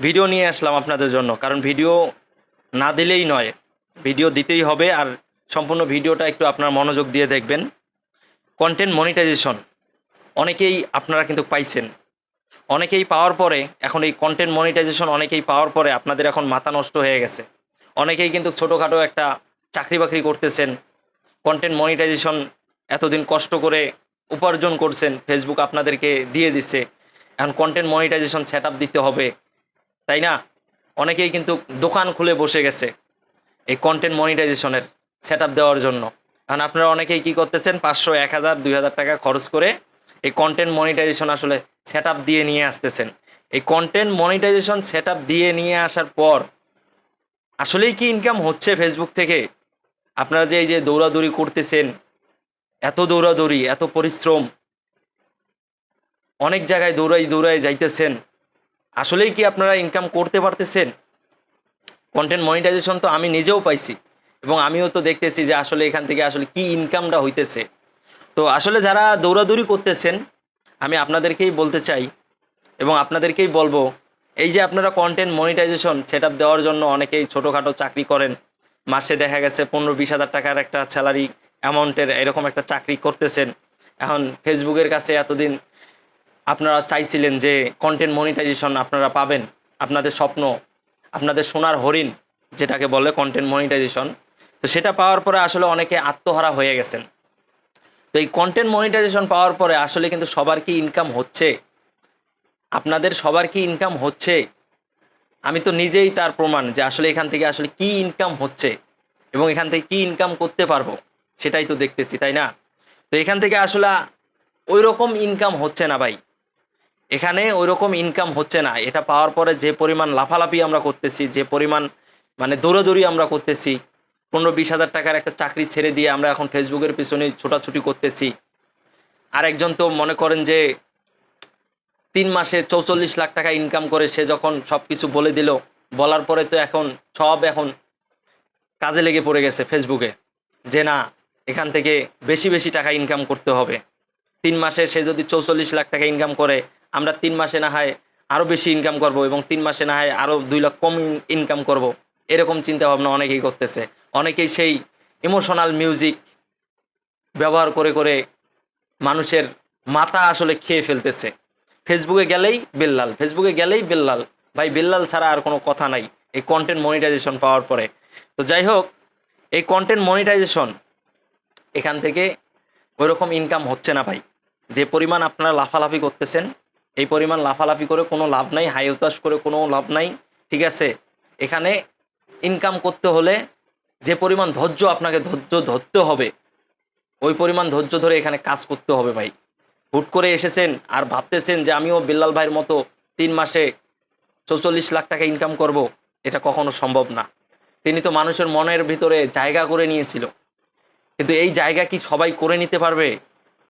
Video নিয়ে আসলাম আপনাদের জন্য, কারণ ভিডিও না দিলেই নয়, ভিডিও দিতেই হবে আর সম্পূর্ণ ভিডিওটা একটু আপনার মনোযোগ দিয়ে দেখবেন। কন্টেন্ট মনিটাইজেশন অনেকেই আপনারা কিন্তু পাইছেন। অনেকেই পাওয়ার পরে, এখন এই কন্টেন্ট মনিটাইজেশন অনেকেই পাওয়ার পরে আপনাদের এখন মাথা নষ্ট হয়ে গেছে। অনেকেই কিন্তু ছোটোখাটো একটা চাকরি বাকরি করতেছেন কন্টেন্ট মনিটাইজেশন এতদিন কষ্ট করে উপার্জন করছেন ফেসবুক আপনাদেরকে দিয়ে দিছে। এখন কন্টেন্ট মনিটাইজেশন সেট দিতে হবে। তাই না? অনেকেই কিন্তু দোকান খুলে বসে গেছে এই কন্টেন্ট মনিটাইজেশনের সেট দেওয়ার জন্য। কারণ আপনারা অনেকেই কি করতেছেন? পাঁচশো, এক হাজার, দুই হাজার টাকা খরচ করে এই কন্টেন্ট মনিটাইজেশন আসলে সেট দিয়ে নিয়ে আসতেছেন। এই কন্টেন্ট মনিটাইজেশন সেট দিয়ে নিয়ে আসার পর আসলেই কি ইনকাম হচ্ছে ফেসবুক থেকে? আপনারা যে এই যে দৌড়াদৌড়ি করতেছেন, এত দৌড়াদৌড়ি, এত পরিশ্রম, অনেক জায়গায় দৌড়াই দৌড়াই যাইতেছেন। আসলেই কি আপনারা ইনকাম করতে পারতেছেন? কন্টেন্ট মনিটাইজেশন তো আমি নিজেও পাইছি এবং আমিও তো দেখতেছি যে আসলে এখান থেকে আসলে কি ইনকামটা হইতেছে। তো আসলে যারা দৌড়াদৌড়ি করতেছেন, আমি আপনাদেরকেই বলতে চাই এবং আপনাদেরকেই বলব, এই যে আপনারা কন্টেন্ট মনিটাইজেশন সেট দেওয়ার জন্য অনেকেই ছোটোখাটো চাকরি করেন। মাসে দেখা গেছে পনেরো বিশ হাজার টাকার একটা স্যালারি অ্যামাউন্টের এরকম একটা চাকরি করতেছেন। এখন ফেসবুকের কাছে এতদিন আপনারা চাইছিলেন যে কন্টেন্ট মনিটাইজেশন আপনারা পাবেন, আপনাদের স্বপ্ন, আপনাদের সোনার হরিণ যেটাকে বলে কন্টেন্ট মনিটাইজেশন তো সেটা পাওয়ার পরে আসলে অনেকে আত্মহারা হয়ে গেছেন। তো এই কন্টেন্ট মনিটাইজেশন পাওয়ার পরে আসলে কিন্তু সবার কি ইনকাম হচ্ছে? আপনাদের সবার কি ইনকাম হচ্ছে? আমি তো নিজেই তার প্রমাণ যে আসলে এখান থেকে আসলে কি ইনকাম হচ্ছে এবং এখান থেকে কি ইনকাম করতে পারব, সেটাই তো দেখতেছি, তাই না? তো এখান থেকে আসলে ওই রকম ইনকাম হচ্ছে না ভাই। এখানে ওই রকম ইনকাম হচ্ছে না। এটা পাওয়ার পরে যে পরিমাণ লাফালাফি আমরা করতেছি, যে পরিমাণ মানে দৌড়াদৌড়ি আমরা করতেছি, পনেরো বিশ হাজার টাকার একটা চাকরি ছেড়ে দিয়ে আমরা এখন ফেসবুকের পিছনে ছোটাছুটি করতেছি। আর একজন তো মনে করেন যে তিন মাসে চৌচল্লিশ লাখ টাকা ইনকাম করে, সে যখন সব কিছু বলে দিল, বলার পরে তো এখন সব এখন কাজে লেগে পড়ে গেছে ফেসবুকে। যে না, এখান থেকে বেশি বেশি টাকা ইনকাম করতে হবে। তিন মাসে সে যদি চৌচল্লিশ লাখ টাকা ইনকাম করে আমরা তিন মাসে না হয় আরও বেশি ইনকাম করব এবং তিন মাসে না হয় আরও দুই লাখ কম ইনকাম করব। এরকম চিন্তা ভাবনা অনেকেই করতেছে। অনেকেই সেই ইমোশনাল মিউজিক ব্যবহার করে করে মানুষের মাথা আসলে খেয়ে ফেলতেছে। ফেসবুকে গেলেই বেল্লাল ফেসবুকে গেলেই বেল্লাল। ভাই, বেল্লাল ছাড়া আর কোনো কথা নাই। এই কন্টেন্ট মনিটাইজেশন পাওয়ার পরে। তো যাই হোক, এই কন্টেন্ট মনিটাইজেশন এখান থেকে ওইরকম ইনকাম হচ্ছে না ভাই। যে পরিমাণ আপনারা লাফালাফি করতেছেন এই পরিমাণ লাফালাফি করে কোনো লাভ নাই, হাই উতাস করে কোনো লাভ নাই, ঠিক আছে? এখানে ইনকাম করতে হলে যে পরিমাণ ধৈর্য আপনাকে ধৈর্য ধরতে হবে, ওই পরিমাণ ধৈর্য ধরে এখানে কাজ করতে হবে ভাই। হুট করে এসেছেন আর ভাবতেছেন যে আমিও বিল্লাল ভাইয়ের মতো তিন মাসে চৌচল্লিশ লাখ টাকা ইনকাম করব, এটা কখনো সম্ভব না। তিনি তো মানুষের মনের ভিতরে জায়গা করে নিয়েছিল। কিন্তু এই জায়গা কি সবাই করে নিতে পারবে?